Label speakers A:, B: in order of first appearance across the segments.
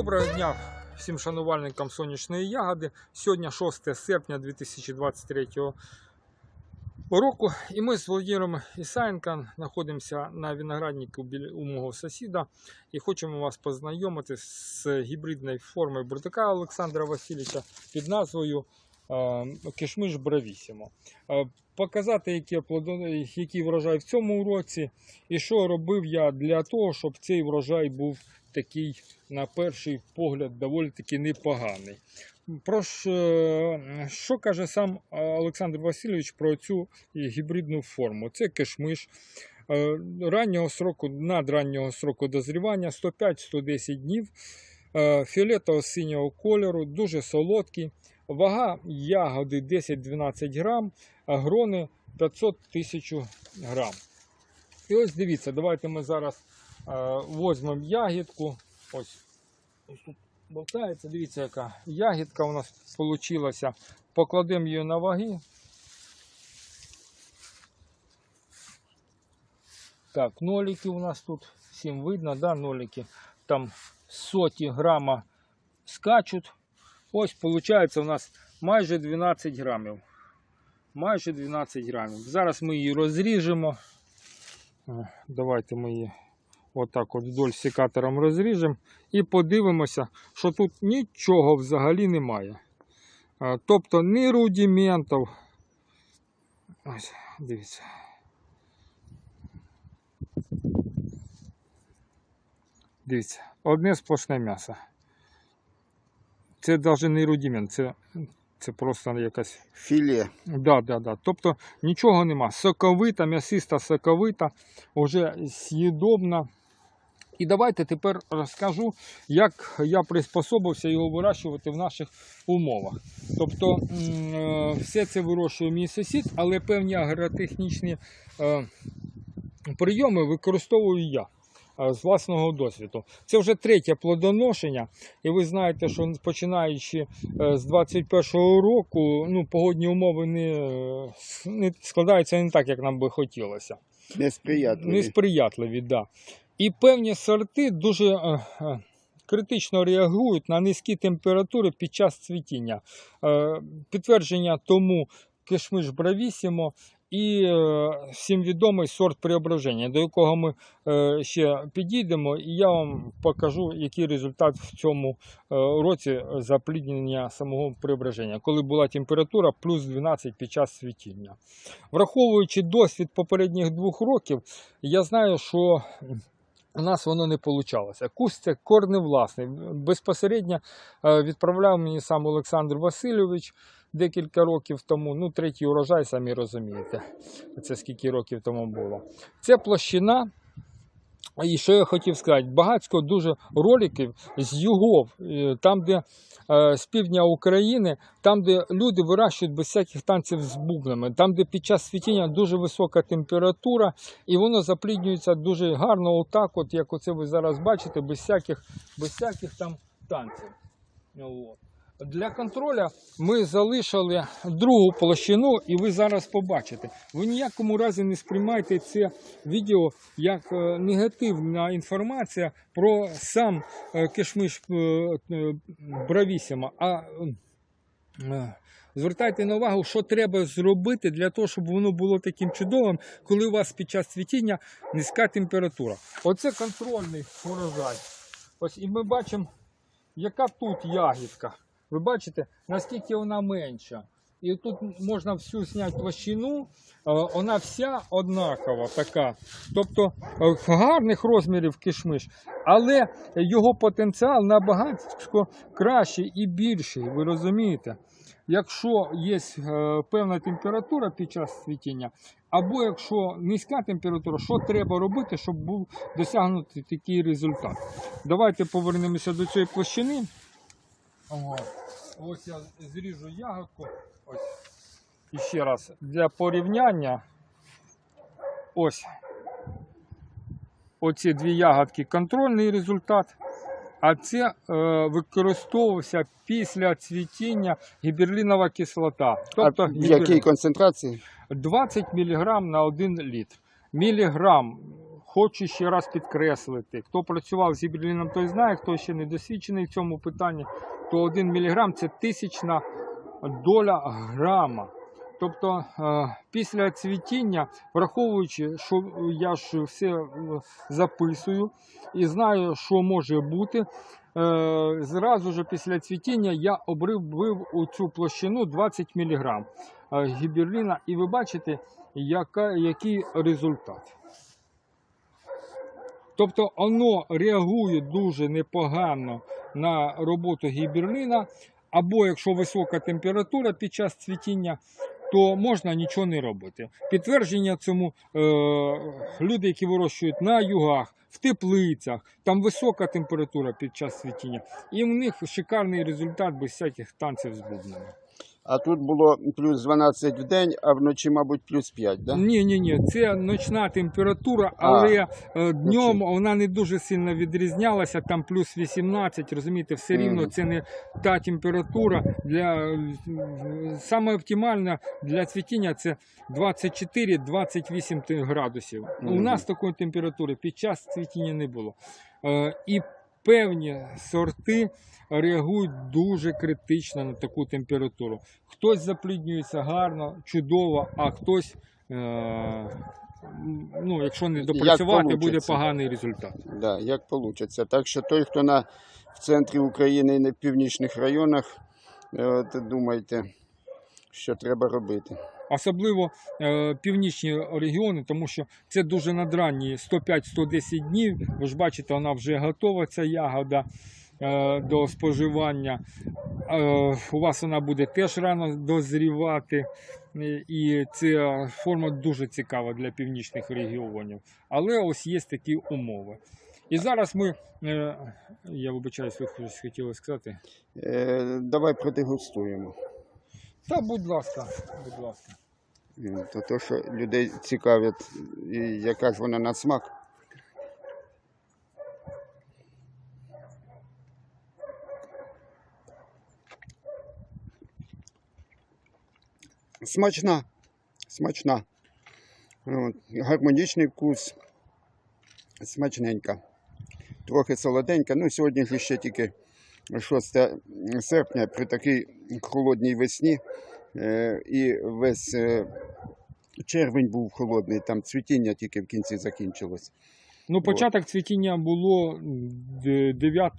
A: Доброго дня всім шанувальникам сонячної ягоди. Сьогодні 6 серпня 2023 року. І ми з Володимиром Ісаєнко знаходимося на винограднику у мого сусіда і хочемо вас познайомити з гібридною формою бурдака Олександра Васильовича під назвою е, Кишмиш Бравісімо. Е, Показати, які який врожай в цьому році, і що робив я для того, щоб цей врожай був такий, на перший погляд, доволі таки непоганий. Про що, е, що каже сам е, Олександр Васильович про цю гібридну форму? Це кишмиш е, раннього сроку, надраннього сроку дозрівання 105-110 днів, фіолетово-синього кольору, дуже солодкий. Вага ягоди 10-12 грам, а грони 500 тисяч грам. І ось дивіться, давайте ми зараз е, візьмемо ягідку. Ось, ось тут болтається, дивіться, яка ягідка у нас вийшла. Покладемо її на ваги. Так, нолики у нас тут, всім видно, да, нолики. Там соті грама скачуть. Ось, виходить, у нас майже 12 грамів. Майже 12 грамів. Зараз ми її розріжемо. Е, Давайте ми її отак от вдоль секатором розріжемо і подивимося, що тут нічого взагалі немає. Е, Тобто ні рудиментів. Ось, дивіться. Дивіться, одне сплошне м'ясо. Це навіть не рудимент, це, це просто якась
B: Філе.
A: Да, да, да. Тобто нічого нема. Соковита, м'ясиста соковита, вже з'їдобна. І давайте тепер розкажу, як я приспособився його вирощувати в наших умовах. Тобто е, все це вирощує мій сусід, але певні агротехнічні е, прийоми використовую я е, з власного досвіду. Це вже третє плодоношення, і ви знаєте, що починаючи з 21-го року, ну, погодні умови не, не складаються не так, як нам би хотілося.
B: Несприятливі.
A: Несприятливі, да. І певні сорти дуже е, е, критично реагують на низькі температури під час цвітіння. Е, підтвердження тому кишмиш бравісімо і всім відомий сорт преображення, до якого ми ще підійдемо, і я вам покажу, який результат в цьому році запліднення самого преображення, коли була температура плюс 12 під час цвітіння. Враховуючи досвід попередніх двох років, я знаю, що у нас воно не вийшло. Куст це корневласний. Безпосередньо е, відправляв мені сам Олександр Васильович декілька років тому. Ну, третій урожай, самі розумієте. Це скільки років тому було. Це площина. І що я хотів сказати, багатько дуже роликів з югов, е, там, де е, з півдня України, там, де люди вирощують без всяких танців з бубнами, там, де під час світіння дуже висока температура, і воно запліднюється дуже гарно, отак, от, як оце ви зараз бачите, без всяких, без всяких там танців. От. Для контроля ми залишили другу площину, і ви зараз побачите. Ви ніякому разі не сприймайте це відео як е, негативна інформація про сам е, кишмиш е, бравісіма. А звертайте на увагу, що треба зробити для того, щоб воно було таким чудовим, коли у вас під час цвітіння низька температура. Оце контрольний урожай. Ось і ми бачимо, яка тут ягідка. Ви бачите, наскільки вона менша. І тут можна всю зняти площину, е, вона вся однакова така. Тобто е, гарних розмірів кишмиш, але його потенціал набагато кращий і більший, ви розумієте? Якщо є е, певна температура під час цвітіння, або якщо низька температура, що треба робити, щоб був досягнутий такий результат? Давайте повернемося до цієї площини. Ось я зріжу ягодку. Ось. І ще раз для порівняння. Ось. Оці дві ягодки контрольний результат. А це е, використовувався після цвітіння гіберлінова кислота. Тобто
B: а в
A: гіберлін.
B: якій концентрації?
A: 20 мг на 1 літр. Міліграм хочу ще раз підкреслити, хто працював з гіберліном, той знає, хто ще не досвідчений в цьому питанні, то 1 мг це тисячна доля грама. Тобто е, після цвітіння, враховуючи, що я ж все е, записую і знаю, що може бути, е, зразу ж після цвітіння я обрив у цю площину 20 мг гіберліна, і ви бачите, яка, який результат. Тобто воно реагує дуже непогано на роботу гіберліна, або якщо висока температура під час цвітіння, то можна нічого не робити. Підтвердження цьому е, люди, які вирощують на югах, в теплицях, там висока температура під час цвітіння, і в них шикарний результат без всяких танців з бубнами.
B: А тут було плюс 12 в день, а вночі, мабуть, плюс 5, да?
A: Ні, ні, ні, це ночна температура, але е, днем вона не дуже сильно відрізнялася. Там плюс 18, розумієте, все рівно це не та температура для саме оптимальна для цвітіння це 24-28 те- градусів. У нас такої температури під час цвітіння не було. Е, і певні сорти реагують дуже критично на таку температуру. Хтось запліднюється гарно, чудово, а хтось, е, ну, якщо не допрацювати, буде поганий результат.
B: Да, як вийде. Так що той, хто на, в центрі України і на північних районах, е, думайте, що треба робити.
A: Особливо е, північні регіони, тому що це дуже надранні 105-110 днів. Ви ж бачите, вона вже готова, ця ягода е, до споживання. Е, у вас вона буде теж рано дозрівати. І ця форма дуже цікава для північних регіонів. Але ось є такі умови. І зараз ми, е, я вибачаюсь, ви хотіли сказати.
B: Е, давай продегустуємо.
A: Та, будь ласка, будь ласка.
B: То, то, що людей цікавить, і яка ж вона на смак. Смачна. Смачна. Гармонічний вкус. Смачненька. Трохи солоденька. Ну, сьогодні ж ще тільки 6 серпня при такій холодній весні. Е, і весь е, червень був холодний, там цвітіння тільки в кінці закінчилось.
A: Ну, початок цвітіння було 9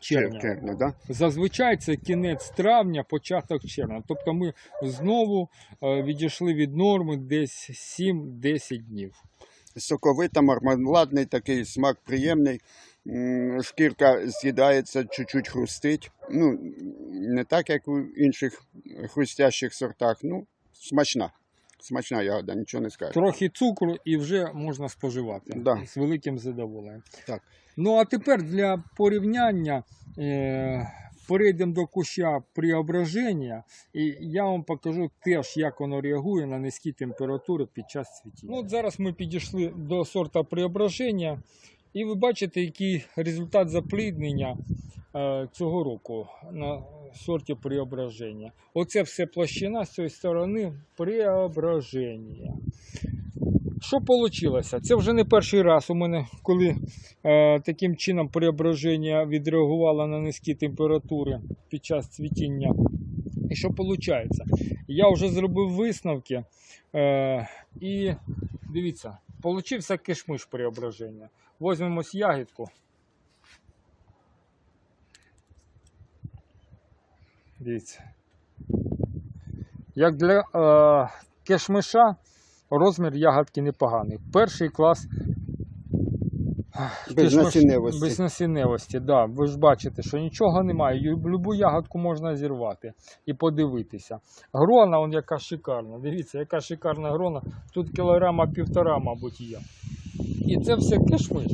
A: червня.
B: Червня, да?
A: Зазвичай це кінець травня, початок червня. Тобто ми знову е, відійшли від норми десь 7-10 днів.
B: Соковита, мармеладний такий смак приємний. Шкірка з'їдається, чуть-чуть хрустить. Ну, не так, як у інших хрустящих сортах. Ну, смачна. Смачна ягода, нічого не скажу.
A: Трохи цукру і вже можна споживати
B: Да.
A: з великим задоволенням.
B: Так.
A: Ну а тепер для порівняння е, перейдемо до куща преображення, і я вам покажу теж, як воно реагує на низькі температури під час цвітіння. Ну, от зараз ми підійшли до сорта преображення, і ви бачите, який результат запліднення е, цього року на сорті преображення. Оце все площина з цієї сторони преображення. Що вийшло? Це вже не перший раз у мене, коли е, таким чином преображення відреагувало на низькі температури під час цвітіння. І що виходить? Я вже зробив висновки. Е, і дивіться, получився кишмиш преображення. Возьмемось ягідку. Дивіться. Як для е, кишмиша розмір ягодки непоганий. Перший клас
B: Без насінневості.
A: Без насінневості, да. Ви ж бачите, що нічого немає. Любу ягодку можна зірвати і подивитися. Грона, он яка шикарна. Дивіться, яка шикарна грона. Тут кілограма півтора, мабуть, є. І це все кишмиш.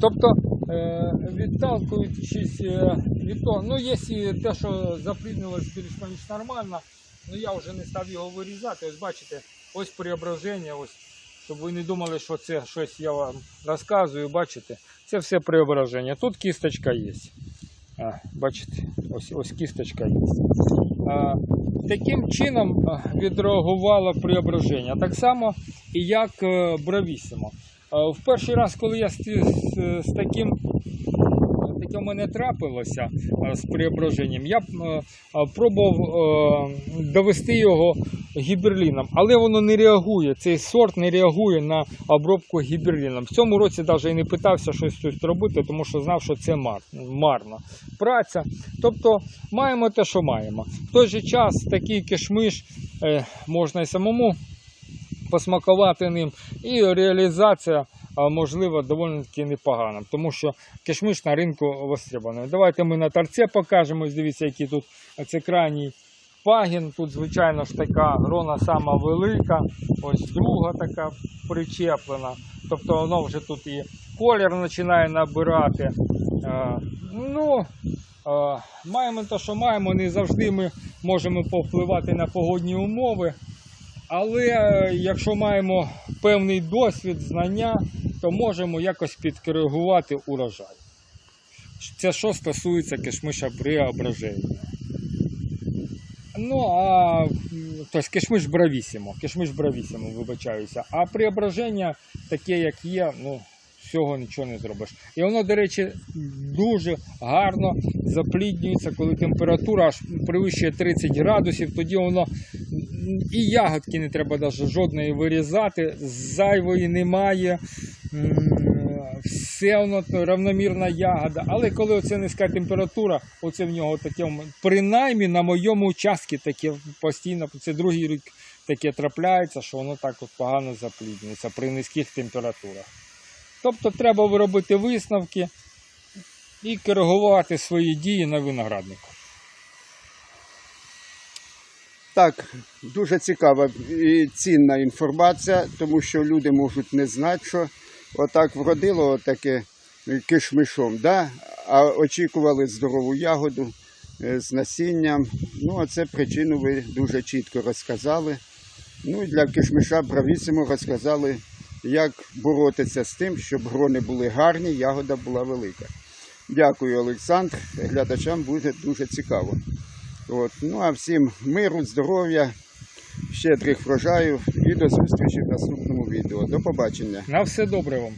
A: Тобто, е, відталкуючись е, від того, ну, якщо те, що запліднилось більш-менш нормально, ну я вже не став його вирізати. Ось бачите, ось преображення, ось, щоб ви не думали, що це щось я вам розказую, бачите, це все преображення. Тут кісточка є. А, бачите, ось, ось кісточка є. А, таким чином відреагувало преображення. Так само і як е, бравісимо. В перший раз, коли я з, з, з таким таке мене трапилося з преображенням, я е, пробував е, довести його гіберліном, але воно не реагує. Цей сорт не реагує на обробку гіберліном. В цьому році навіть і не питався щось тут робити, тому що знав, що це мар, марна праця. Тобто маємо те, що маємо. В той же час такий кишмиш е, можна і самому посмакувати ним, і реалізація можливо доволі таки непогана, тому що кишмиш на ринку востребований. Давайте ми на торце покажемо. Дивіться, який тут це крайній пагін. Тут, звичайно ж, така грона сама велика, ось друга така причеплена. Тобто воно вже тут і колір починає набирати. Е, Ну, е, маємо те, що маємо, не завжди ми можемо повпливати на погодні умови. Але е, якщо маємо певний досвід, знання, то можемо якось підкоригувати урожай. Це що стосується кишмиша преображення. Ну, а тобто кишмиш бравісімо, кишмиш бравісімо, вибачаюся. А преображення таке, як є, ну, всього нічого не зробиш. І воно, до речі, дуже гарно запліднюється, коли температура аж перевищує 30 градусів, тоді воно і ягодки не треба навіть жодної вирізати, зайвої немає. Все то равномірна ягода. Але коли оце низька температура, оце в нього таке, принаймні на моєму участку таке постійно, це другий рік таке трапляється, що воно так от погано запліднюється при низьких температурах. Тобто треба виробити висновки і коригувати свої дії на винограднику.
B: Так, дуже цікава і цінна інформація, тому що люди можуть не знати, що отак вродило отаке кишмишом, да? а очікували здорову ягоду е, з насінням. Ну, а це причину ви дуже чітко розказали. Ну і для кишмиша бравісимо розказали, як боротися з тим, щоб грони були гарні, ягода була велика. Дякую, Олександр. Глядачам буде дуже цікаво. От. Ну а всім миру, здоров'я, щедрих врожаїв і до зустрічі в наступному відео. До побачення.
A: На все добре вам.